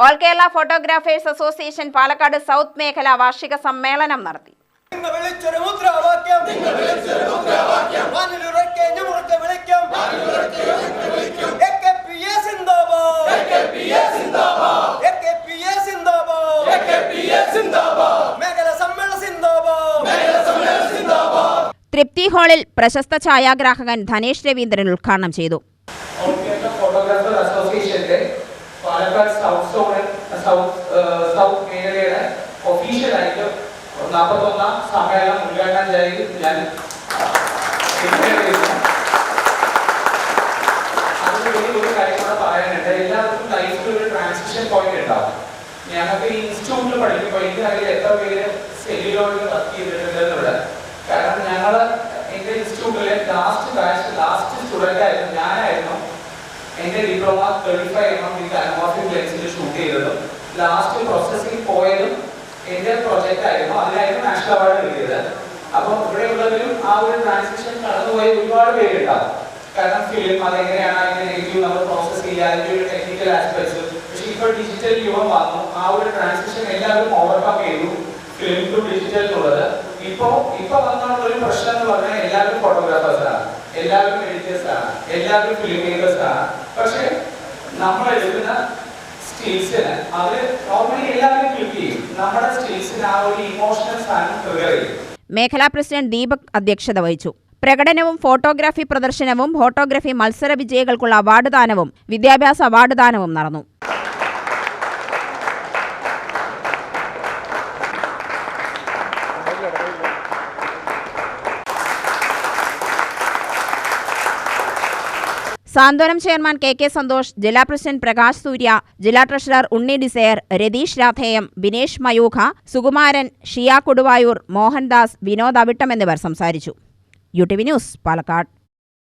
All Kerala photographers association Palakkad south മേഖല വാർഷിക സമ്മേളനം നടത്തി. തൃപ്തി ഹാളിൽ പ്രശസ്ത ഛായാഗ്രാഹകൻ ധനേഷ് രവീന്ദ്രൻ ഉദ്ഘാടനം ചെയ്തു ഓൾ കേരള ഫോട്ടോഗ്രാഫർ അസോസിയേഷന്റെ പാലക്കാട് സൗത്ത് സോണിൽ സൗത്ത് ഏഹ് സൗത്ത് മേഖലയുടെ ഒഫീഷ്യലായിട്ട് നാൽപ്പത്തൊന്നാം സമ്മേളനം ഉദ്ഘാടനം ചെയ്ത് ഞാൻ കാര്യം ട്രാൻസിഷൻ ഞങ്ങൾക്ക് ഈ ഇൻസ്റ്റിറ്റ്യൂട്ടിൽ പഠിക്കുമ്പോൾ എനിക്കറിയില്ല എത്ര പേര് സെല്ലുലോയിൽ വർക്ക് ചെയ്തിട്ടുണ്ട് ഇവിടെ കാരണം ഞങ്ങൾ എന്റെ ഇൻസ്റ്റിറ്റ്യൂട്ടിലെ ലാസ്റ്റ് ബാച്ച് ലാസ്റ്റ് സ്റ്റുഡന്റ് ആയിരുന്നു ഞാനായിരുന്നു എന്റെ diploma thirty five M M ഈ അനോമോഫിക് ലെൻസിൽ ഷൂട്ട് ചെയ്തതും. ലാസ്റ്റ് പ്രോസസ്സിംഗ് പോയതും എന്റെ പ്രോജക്റ്റ് ആയിരുന്നു. അതിലായിരുന്നു നാഷണൽ അവാർഡ് കിട്ടിയത്. അപ്പോൾ ഇവിടെയുള്ളവരും ആ ഒരു ട്രാൻസിഷൻ കടന്നുപോയി ഒരുപാട് പേരുണ്ടാവും. കാരണം ഫിലിം അതെങ്ങനെയാണ് അതിന്റെ നെഗറ്റീവ് നമ്മൾ പ്രോസസ് ചെയ്യുക ഒരു ടെക്നിക്കൽ ആസ്പെക്ട്സ് പക്ഷെ ഇപ്പോൾ ഡിജിറ്റൽ യുഗം വന്നു. ആ ഒരു ട്രാൻസിഷൻ എല്ലാവരും ഓവർകം ചെയ്തു ഫിലിം ടു ഡിജിറ്റൽ എന്നുള്ളത് ഇപ്പോ ഇപ്പൊ വന്നുള്ള ഒരു പ്രശ്നം എന്ന് പറഞ്ഞാൽ എല്ലാവരും ഫോട്ടോഗ്രാഫേഴ്സാണ് എല്ലാവരും എഡിറ്റേഴ്സ് ആണ്. എല്ലാവരും ഫിലിം മേക്കേഴ്സ് ആണ്. പക്ഷെ നമ്മൾ എടുക്കുന്ന സ്റ്റിൽസിന് അവർ നോർമലി എല്ലാവരും ക്ലിക്ക് ചെയ്യും. നമ്മുടെ സ്റ്റേറ്റ്സിന് ആ ഒരു ഇമോഷണൽ സ്ഥാനം ട്രിഗർ ചെയ്യും മേഖലാ പ്രസിഡന്റ് ദീപക് അധ്യക്ഷത വഹിച്ചു. പ്രകടനവും ഫോട്ടോഗ്രാഫി പ്രദർശനവും ഫോട്ടോഗ്രാഫി മത്സര വിജയികൾക്കുള്ള അവാർഡ് ദാനവും വിദ്യാഭ്യാസ അവാർഡ് ദാനവും നടന്നു. Santhwanam chairman K K Santhosh ജില്ലാ പ്രസിഡന്റ് പ്രകാശ് സൂര്യ ജില്ലാ ട്രഷറർ ഉണ്ണി ഡിസയർ രതീഷ് രാധേയം ബിനേഷ് മയൂഖ സുകുമാരൻ ഷിയ കൊടുവായൂർ മോഹൻദാസ് വിനോദ് അവിട്ടം എന്നിവർ സംസാരിച്ചു. U T V news Palakkad.